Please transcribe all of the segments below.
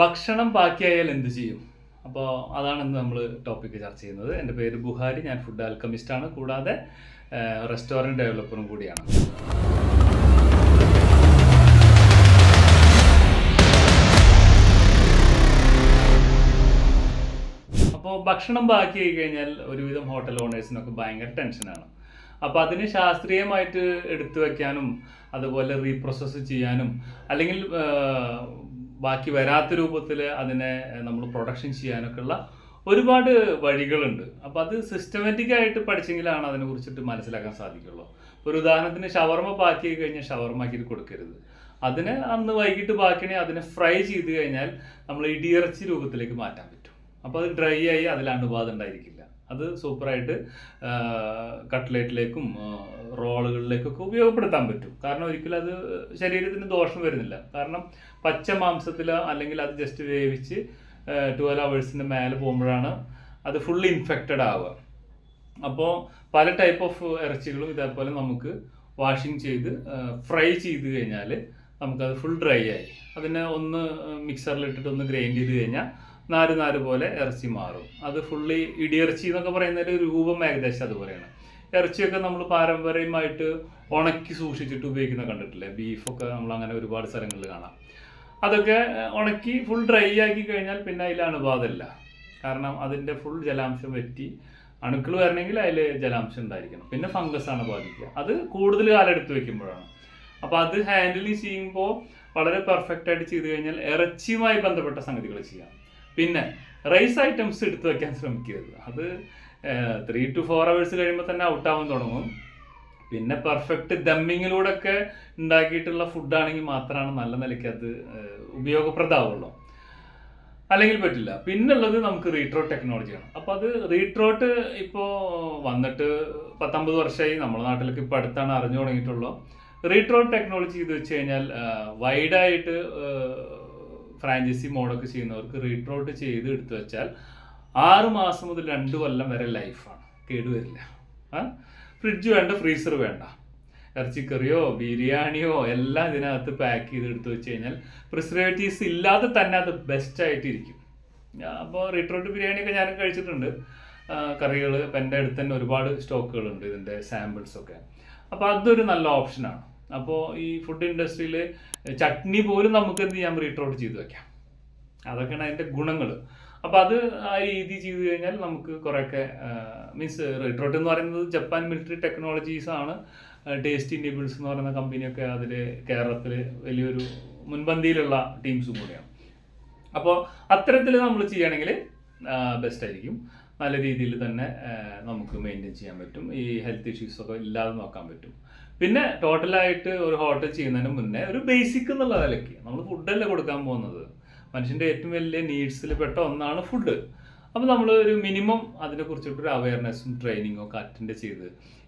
ഭക്ഷണം ബാക്കിയായാൽ എന്ത് ചെയ്യും? അപ്പോൾ അതാണ് ഇന്ന് നമ്മൾ ടോപ്പിക്ക് ചർച്ച ചെയ്യുന്നത്. എന്റെ പേര് ബുഹാരി ഞാൻ ഫുഡ് ആൽക്കമിസ്റ്റാണ് കൂടാതെ റെസ്റ്റോറന്റ് ഡെവലപ്പറും കൂടിയാണ്. അപ്പോൾ ഭക്ഷണം ബാക്കിയായി കഴിഞ്ഞാൽ ഒരുവിധം ഹോട്ടൽ ഓണേഴ്സിനൊക്കെ ഭയങ്കര ടെൻഷനാണ് അപ്പോൾ അതിന് ശാസ്ത്രീയമായിട്ട് എടുത്തു വയ്ക്കാനും അതുപോലെ റീപ്രോസസ്സ് ചെയ്യാനും അല്ലെങ്കിൽ ബാക്കി വരാത്ത രൂപത്തിൽ അതിനെ നമ്മൾ പ്രൊഡക്ഷൻ ചെയ്യാനൊക്കെ ഉള്ള ഒരുപാട് വഴികളുണ്ട്. അപ്പോൾ അത് സിസ്റ്റമാറ്റിക് ആയിട്ട് പഠിച്ചെങ്കിലാണ് അതിനെ കുറിച്ചിട്ട് മനസ്സിലാക്കാൻ സാധിക്കുള്ളൂ. ഒരു ഉദാഹരണത്തിന് ഷവർമ പാക്കി കഴിഞ്ഞാൽ ഷവർമാക്കിയിട്ട് കൊടുക്കരുത്. അതിന് അന്ന് വൈകിട്ട് ബാക്കിനെ അതിനെ ഫ്രൈ ചെയ്ത് കഴിഞ്ഞാൽ നമ്മൾ ഇടിയിറച്ചി രൂപത്തിലേക്ക് മാറ്റാൻ പറ്റും. അപ്പോൾ അത് ഡ്രൈ ആയി അതിൽ അണുബാധ ഉണ്ടായിരിക്കില്ല. അത് സൂപ്പറായിട്ട് കട്ട്ലേറ്റിലേക്കും റോളുകളിലേക്കൊക്കെ ഉപയോഗപ്പെടുത്താൻ പറ്റും. കാരണം ഒരിക്കലും അത് ശരീരത്തിന് ദോഷം വരുന്നില്ല. കാരണം പച്ച മാംസത്തിൽ അല്ലെങ്കിൽ അത് ജസ്റ്റ് വേവിച്ച് ട്വൽവ് അവേഴ്സിന്റെ മേലെ പോകുമ്പോഴാണ് അത് ഫുള്ളി ഇൻഫെക്റ്റഡ് ആവുക. അപ്പോൾ പല ടൈപ്പ് ഓഫ് ഇറച്ചികളും ഇതേപോലെ നമുക്ക് വാഷിംഗ് ചെയ്ത് ഫ്രൈ ചെയ്ത് കഴിഞ്ഞാൽ നമുക്കത് ഫുൾ ഡ്രൈ ആയി. അതിനെ ഒന്ന് മിക്സറിലിട്ടിട്ട് ഒന്ന് ഗ്രൈൻഡ് ചെയ്ത് കഴിഞ്ഞാൽ നാല് നാല് പോലെ ഇറച്ചി മാറും. അത് ഫുള്ളി ഇടിയിറച്ചി എന്നൊക്കെ പറയുന്നതിന്റെ രൂപം ഏകദേശം അതുപോലെയാണ്. ഇറച്ചിയൊക്കെ നമ്മൾ പാരമ്പര്യമായിട്ട് ഉണക്കി സൂക്ഷിച്ചിട്ട് ഉപയോഗിക്കുന്ന കണ്ടിട്ടില്ലേ? ബീഫൊക്കെ നമ്മൾ അങ്ങനെ ഒരുപാട് സ്ഥലങ്ങളിൽ കാണാം. അതൊക്കെ ഉണക്കി ഫുൾ ഡ്രൈ ആക്കി കഴിഞ്ഞാൽ പിന്നെ അതിൽ അണുബാധമില്ല കാരണം അതിന്റെ ഫുൾ ജലാംശം വറ്റി അണുക്കൾ വരണമെങ്കിൽ അതിൽ ജലാംശം ഉണ്ടായിരിക്കണം. പിന്നെ ഫംഗസ് ആണ് ബാധിക്കുക. അത് കൂടുതൽ കാലം എടുത്ത് വെക്കുമ്പോഴാണ്. അപ്പോൾ അത് ഹാൻഡിൽ ചെയ്യുമ്പോൾ വളരെ പെർഫെക്റ്റ് ആയിട്ട് ചെയ്ത് കഴിഞ്ഞാൽ ഇറച്ചിയുമായി ബന്ധപ്പെട്ട സംഗതികൾ ചെയ്യാം. പിന്നെ റൈസ് ഐറ്റംസ് എടുത്തു വെക്കാൻ ശ്രമിക്കരുത്. അത് ത്രീ ടു ഫോർ അവേഴ്സ് കഴിയുമ്പോൾ തന്നെ ഔട്ടാവാൻ തുടങ്ങും. പിന്നെ പെർഫെക്റ്റ് ദമ്മിങ്ങിലൂടെ ഒക്കെ ഉണ്ടാക്കിയിട്ടുള്ള ഫുഡാണെങ്കിൽ മാത്രമാണ് നല്ല നിലയ്ക്ക് അത് ഉപയോഗപ്രദമാവുള്ളൂ. അല്ലെങ്കിൽ പറ്റില്ല. പിന്നുള്ളത് നമുക്ക് റീട്രോട്ട് ടെക്നോളജിയാണ് അപ്പോൾ അത് റീട്രോട്ട് ഇപ്പോൾ വന്നിട്ട് പത്തൊമ്പത് വർഷമായി നമ്മുടെ നാട്ടിലേക്ക് ഇപ്പോൾ അടുത്താണ് അറിഞ്ഞു തുടങ്ങിയിട്ടുള്ളൂ. റീട്രോട്ട് ടെക്നോളജി എന്ന് വെച്ച് കഴിഞ്ഞാൽ വൈഡായിട്ട് ഫ്രാഞ്ചൈസി മോഡൊക്കെ ചെയ്യുന്നവർക്ക് റീട്രോട്ട് ചെയ്ത് എടുത്തു വെച്ചാൽ ആറ് മാസം മുതൽ രണ്ട് കൊല്ലം വരെ ലൈഫാണ് കേടുവരില്ല ഫ്രിഡ്ജ് വേണ്ട ഫ്രീസർ വേണ്ട. ഇറച്ചിക്കറിയോ ബിരിയാണിയോ എല്ലാം ഇതിനകത്ത് പാക്ക് ചെയ്ത് എടുത്തു വെച്ച് കഴിഞ്ഞാൽ പ്രിസർവേറ്റീവ്സ് ഇല്ലാതെ തന്നെ അത് ബെസ്റ്റ് ആയിട്ടിരിക്കും. അപ്പോൾ റീട്രോട്ട് ബിരിയാണിയൊക്കെ ഞാൻ കഴിച്ചിട്ടുണ്ട്. കറികൾ ഇപ്പം എന്റെ അടുത്ത് തന്നെ ഒരുപാട് സ്റ്റോക്കുകളുണ്ട് ഇതിന്റെ സാമ്പിൾസൊക്കെ അപ്പോൾ അതൊരു നല്ല ഓപ്ഷനാണ് അപ്പോൾ ഈ ഫുഡ് ഇൻഡസ്ട്രിയിൽ ചട്നി പോലും നമുക്ക് എന്ത് ചെയ്യാം? റീട്രോട്ട് ചെയ്ത് വെക്കാം. അതൊക്കെയാണ് അതിന്റെ ഗുണങ്ങൾ അപ്പോൾ അത് ആ രീതി ചെയ്ത് കഴിഞ്ഞാൽ നമുക്ക് കുറേയൊക്കെ മീൻസ് റീട്രോട്ട് എന്ന് പറയുന്നത് ജപ്പാൻ മിലിറ്ററി ടെക്നോളജീസ് ആണ്. ടേസ്റ്റി നിബിൾസ് എന്ന് പറയുന്ന കമ്പനിയൊക്കെ അതിൽ കേരളത്തിൽ വലിയൊരു മുൻപന്തിയിലുള്ള ടീംസും കൂടിയാണ്. അപ്പോൾ അത്തരത്തിൽ നമ്മൾ ചെയ്യുകയാണെങ്കിൽ ബെസ്റ്റ് ആയിരിക്കും. നല്ല രീതിയിൽ തന്നെ നമുക്ക് മെയിന്റെയിൻ ചെയ്യാൻ പറ്റും. ഈ ഹെൽത്ത് ഇഷ്യൂസ് ഒക്കെ ഇല്ലാതെ നോക്കാൻ പറ്റും. പിന്നെ ടോട്ടലായിട്ട് ഒരു ഹോട്ടൽ ചെയ്യുന്നതിന് മുന്നേ ഒരു ബേസിക് എന്നുള്ള നിലയ്ക്ക് നമ്മൾ ഫുഡല്ലേ കൊടുക്കാൻ പോകുന്നത്? മനുഷ്യന്റെ ഏറ്റവും വലിയ നീഡ്സിൽ പെട്ട ഒന്നാണ് ഫുഡ് അപ്പോൾ നമ്മൾ ഒരു മിനിമം അതിനെ കുറിച്ചിട്ടൊരു അവയർനെസ്സും ട്രെയിനിങ്ങും ഒക്കെ അറ്റൻഡ് ചെയ്ത്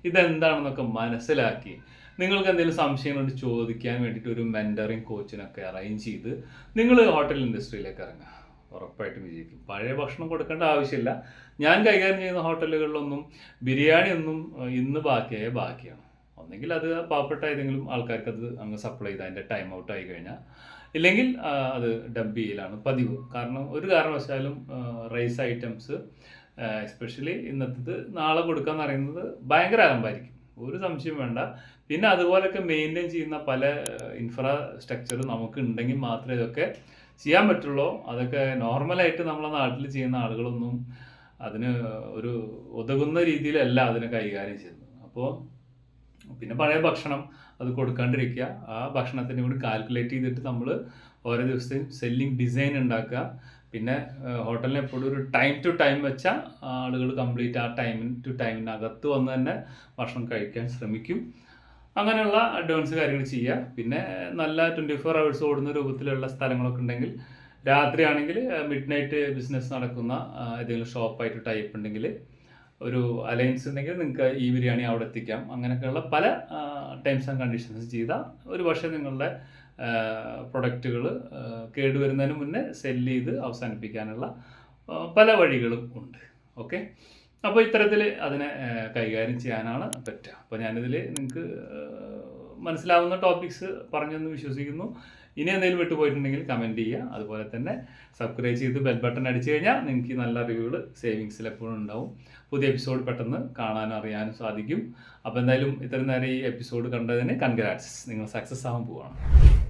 ഇതെന്താണെന്നൊക്കെ മനസ്സിലാക്കി നിങ്ങൾക്ക് എന്തെങ്കിലും സംശയങ്ങളുണ്ട് ചോദിക്കാൻ വേണ്ടിയിട്ട് ഒരു മെന്ററിങ് കോച്ചിനൊക്കെ അറേഞ്ച് ചെയ്ത് നിങ്ങൾ ഹോട്ടൽ ഇൻഡസ്ട്രിയിലേക്ക് ഇറങ്ങുക. ഉറപ്പായിട്ടും വിജയിക്കും. പഴയ ഭക്ഷണം കൊടുക്കേണ്ട ആവശ്യമില്ല. ഞാൻ കൈകാര്യം ചെയ്യുന്ന ഹോട്ടലുകളിലൊന്നും ബിരിയാണി ഒന്നും ഇന്ന് ബാക്കിയായ ബാക്കിയാണ്. ഒന്നെങ്കിൽ അത് പാവപ്പെട്ട ഏതെങ്കിലും ആൾക്കാർക്ക് അത് അങ്ങ് സപ്ലൈ ചെയ്ത് അതിന്റെ ടൈം ഔട്ട് ആയി കഴിഞ്ഞാൽ. ഇല്ലെങ്കിൽ അത് ഡബ് ചെയ്യലാണ് പതിവ്. കാരണം ഒരു കാരണവശാലും റൈസ് ഐറ്റംസ് എസ്പെഷ്യലി ഇന്നത്തേത് നാളെ കൊടുക്കാന്ന് പറയുന്നത് ഭയങ്കര അലമ്പായിരിക്കും. ഒരു സംശയം വേണ്ട. പിന്നെ അതുപോലൊക്കെ മെയിന്റെയിൻ ചെയ്യുന്ന പല ഇൻഫ്രാസ്ട്രക്ചർ നമുക്ക് ഉണ്ടെങ്കിൽ മാത്രമേ ഇതൊക്കെ ചെയ്യാൻ പറ്റുള്ളൂ. അതൊക്കെ നോർമലായിട്ട് നമ്മളെ നാട്ടിൽ ചെയ്യുന്ന ആളുകളൊന്നും അതിന് ഒരു ഉതകുന്ന രീതിയിലല്ല അതിനെ കൈകാര്യം ചെയ്യുന്നത്. അപ്പോൾ പിന്നെ പഴയ ഭക്ഷണം അത് കൊടുക്കാണ്ടിരിക്കുക. ആ ഭക്ഷണത്തിനെ കൂടി കാൽക്കുലേറ്റ് ചെയ്തിട്ട് നമ്മൾ ഓരോ ദിവസത്തെയും സെല്ലിംഗ് ഡിസൈൻ ഉണ്ടാക്കുക. പിന്നെ ഹോട്ടലിന് എപ്പോഴും ഒരു ടൈം ടു ടൈം വെച്ചാൽ ആളുകൾ കംപ്ലീറ്റ് ആ ടൈമിൻ ടു ടൈമിനകത്ത് വന്ന് തന്നെ ഭക്ഷണം കഴിക്കാൻ ശ്രമിക്കും. അങ്ങനെയുള്ള അഡ്വാൻസ് കാര്യങ്ങൾ ചെയ്യുക. പിന്നെ നല്ല ട്വന്റി ഫോർ അവേഴ്സ് ഓടുന്ന രൂപത്തിലുള്ള സ്ഥലങ്ങളൊക്കെ ഉണ്ടെങ്കിൽ രാത്രിയാണെങ്കിൽ മിഡ് നൈറ്റ് ബിസിനസ് നടക്കുന്ന ഏതെങ്കിലും ഷോപ്പായിട്ട് ടൈപ്പ് ഉണ്ടെങ്കിൽ ഒരു അലയൻസ് ഉണ്ടെങ്കിൽ നിങ്ങൾക്ക് ഈ ബിരിയാണി അവിടെ എത്തിക്കാം. അങ്ങനെയൊക്കെയുള്ള പല ടൈംസ് ആൻഡ് കണ്ടീഷൻസ് ചെയ്താൽ ഒരു പക്ഷേ നിങ്ങളുടെ പ്രൊഡക്റ്റുകൾ കേടുവരുന്നതിന് മുന്നേ സെല്ല് ചെയ്ത് അവസാനിപ്പിക്കാനുള്ള പല വഴികളും ഉണ്ട്. ഓക്കെ? അപ്പോൾ ഇത്തരത്തിൽ അതിനെ കൈകാര്യം ചെയ്യാനാണ് പറ്റുക. അപ്പോൾ ഞാനിതിൽ നിങ്ങൾക്ക് മനസ്സിലാവുന്ന ടോപ്പിക്സ് പറഞ്ഞെന്ന് വിശ്വസിക്കുന്നു. ഇനി എന്തെങ്കിലും വിട്ടുപോയിട്ടുണ്ടെങ്കിൽ കമന്റ് ചെയ്യുക. അതുപോലെ തന്നെ സബ്സ്ക്രൈബ് ചെയ്ത് ബെൽ ബട്ടൺ അടിച്ചു കഴിഞ്ഞാൽ നിങ്ങൾക്ക് നല്ല അറിവുകൾ സേവിങ്സിൽ എപ്പോഴും ഉണ്ടാവും. പുതിയ എപ്പിസോഡ് പെട്ടെന്ന് കാണാനും അറിയാനും സാധിക്കും. അപ്പോൾ എന്തായാലും ഇത്രയും നേരം ഈ എപ്പിസോഡ് കണ്ടതിന് കൺഗ്രാറ്റ്സ്. നിങ്ങൾ സക്സസ് ആകാൻ പോവുകയാണ്